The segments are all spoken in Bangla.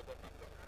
other number.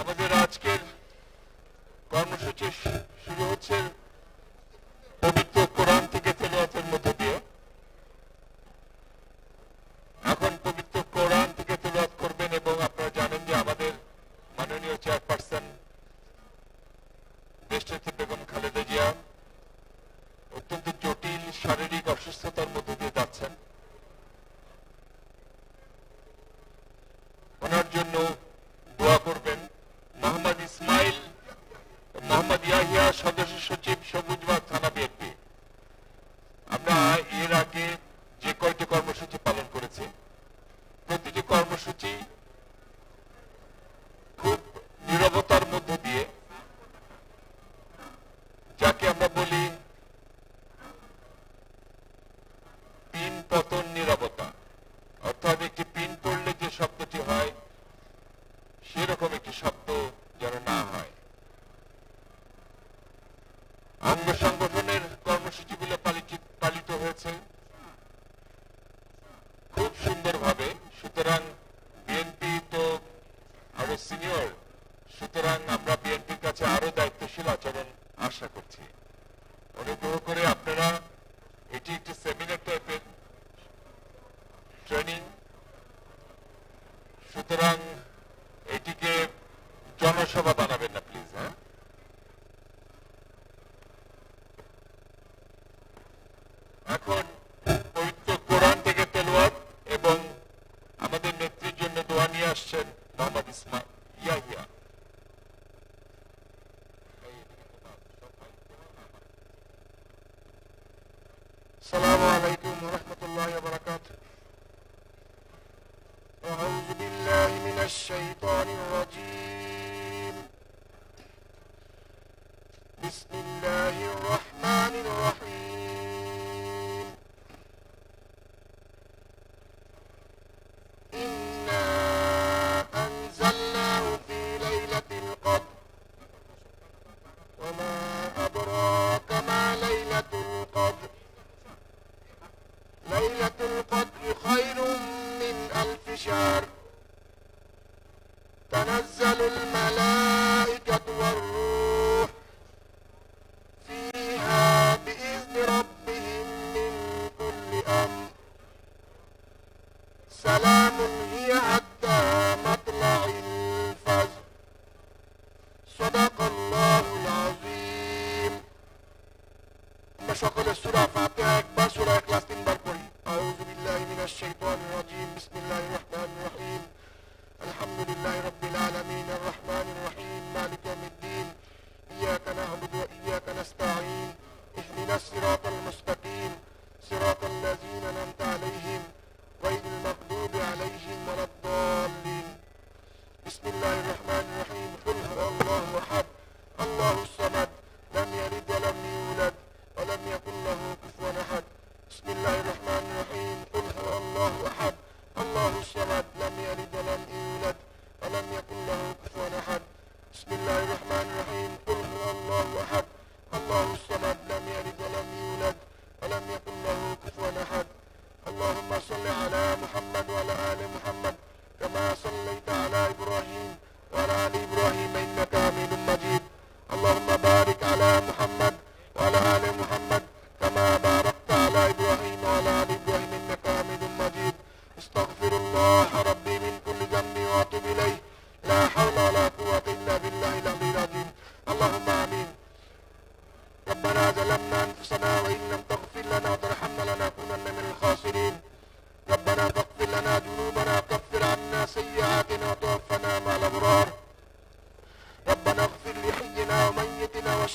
আমাদের আজকের কর্মসূচি শুরু সুন্দর ভাবে সুতরাং বিএনপি তো আরও সিনিয়র সুতরাং আমরা বিএনপির কাছে আরও দায়িত্বশীল আচরণ আশা করছি। অনুগ্রহ করে আপনারা এটি একটি সেমিনার টাইপের ট্রেনিং সুতরাং এটিকে জনসভা বানাবেন না প্লিজ হ্যাঁ? is what سلام هي حتى مطلع الفجر. صدق الله العظيم. ما السورة فاتحة أكبر سورة إخلاص تنبر أعوذ بالله من الشيطان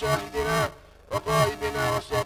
Russia, you know, or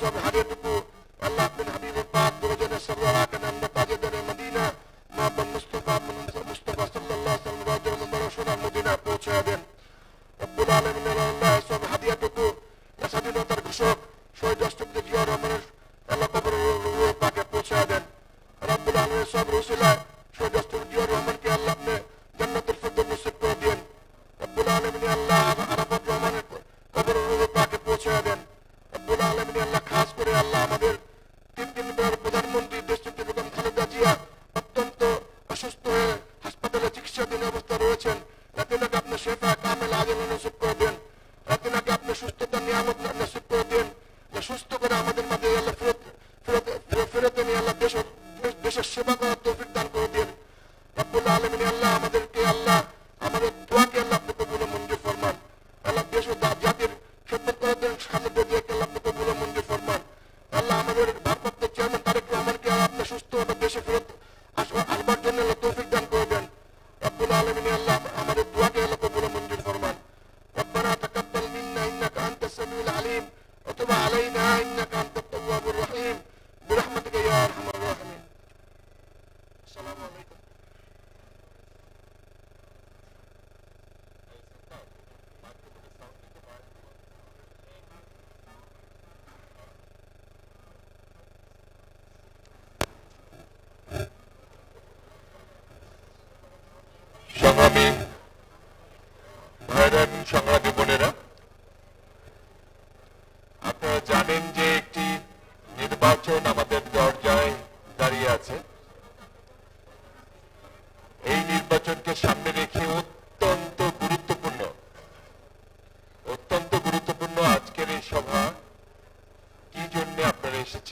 সব হারে টুকু আল্লাহ খাস করে আল্লাহ আমাদের তিন দিন পর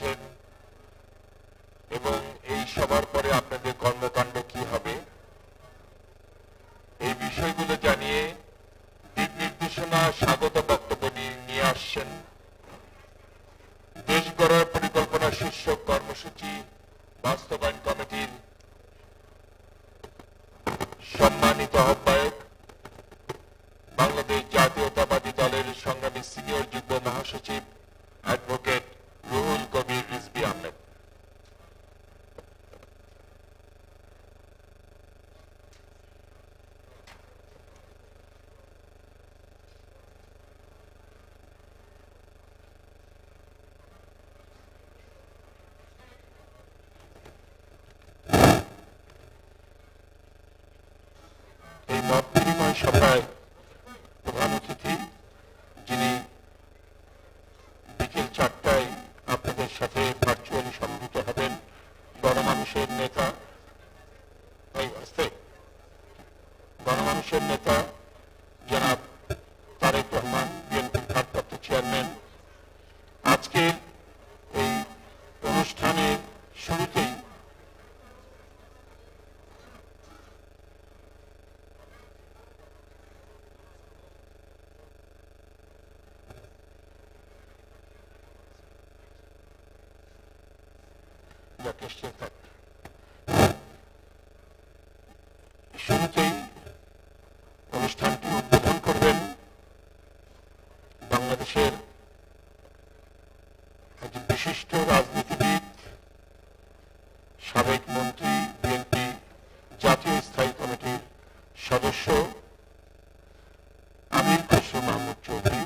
হচ্ছে এবং এই সবার পরে আপনাদের কর্মকাণ্ড কি হবে? এই বিষয়গুলো জানিয়ে দিক নির্দেশনা, স্বাগত বক্তব্য নিয়ে আসছেন দেশ গড়ার পরিকল্পনা শীর্ষক কর্মসূচি বাস্তবায়ন গণমানুষের নেতা গণমানুষের নেতা জনাব তারেক রহমান বিএনপির ভারপ্রাপ্ত চেয়ারম্যান। এই অনুষ্ঠানের শুরুতেই শুরুতেই অনুষ্ঠানটি উদ্বোধন করবেন বাংলাদেশের বিশিষ্ট রাজনীতিবিদ, সাবেক মন্ত্রী, বিএনপি জাতীয় স্থায়ী কমিটির সদস্য আমির খসরু মাহমুদ চৌধুরী।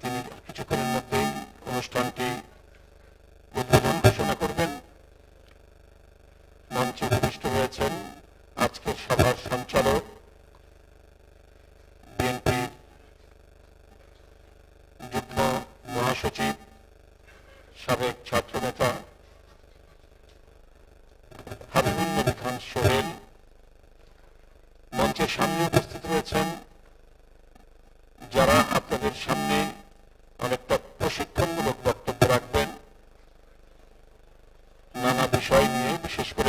তিনি কিছুক্ষণের মধ্যেই অনুষ্ঠানটি উদ্বোধন ঘোষণা করবেন। মঞ্চে বিষয় নিয়ে বিশেষ করে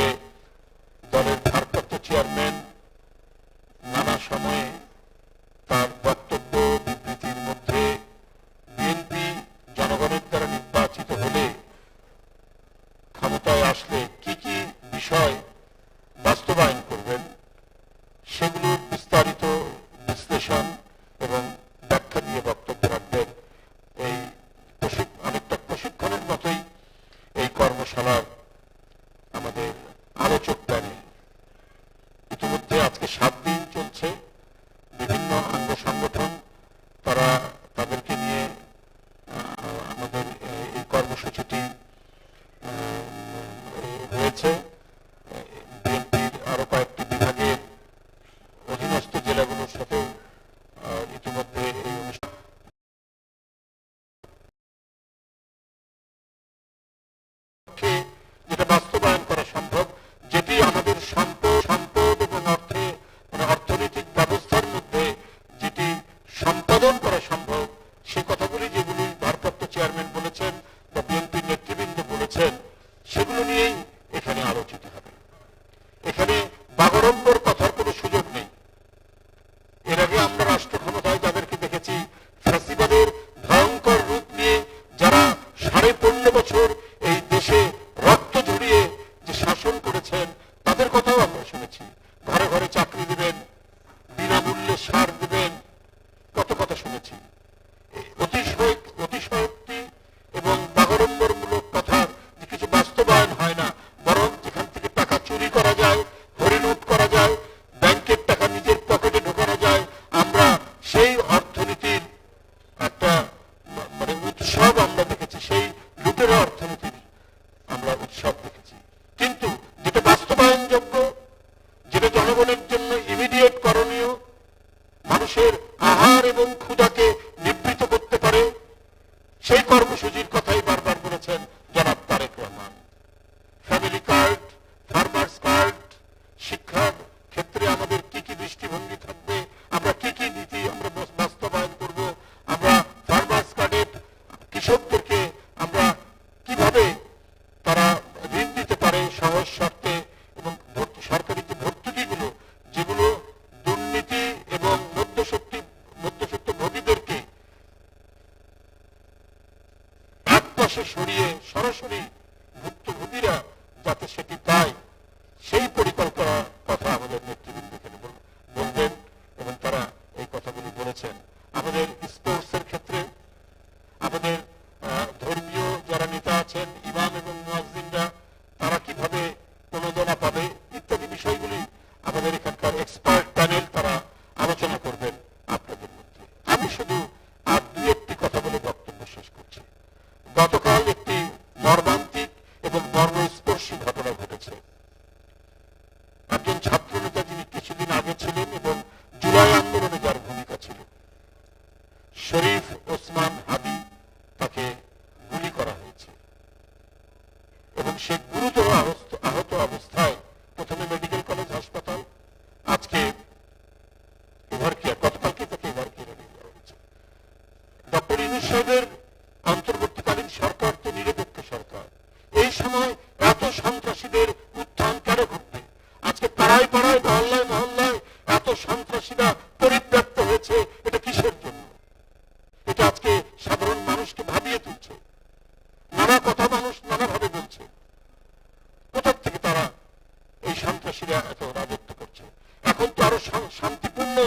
আরও শান্তিপূর্ণ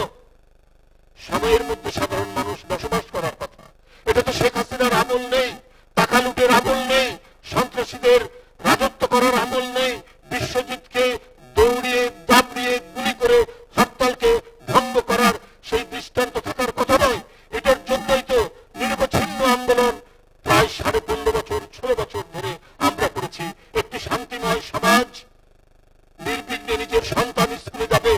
সময়ের মধ্যে সাধারণ মানুষ বসবাস করার কথা। এটা তো শেখ হাসিনার আমল নেই, টাকা লুটের আমল নেই, সন্ত্রাসীদের রাজত্ব করার আমল নেই, বিশ্বজিৎকে দৌড়িয়ে দাবড়িয়ে গুলি করে হরতালকে ভঙ্গ করার সেই দৃষ্টান্ত থাকার কথা নয়। এটার জন্যই তো নিরবচ্ছিন্ন আন্দোলন প্রায় সাড়ে পনেরো বছর, ষোলো বছর ধরে আমরা করেছি। একটি শান্তিময় সমাজ, নির্বিঘ্নে নিজের সন্তান স্কুলে যাবে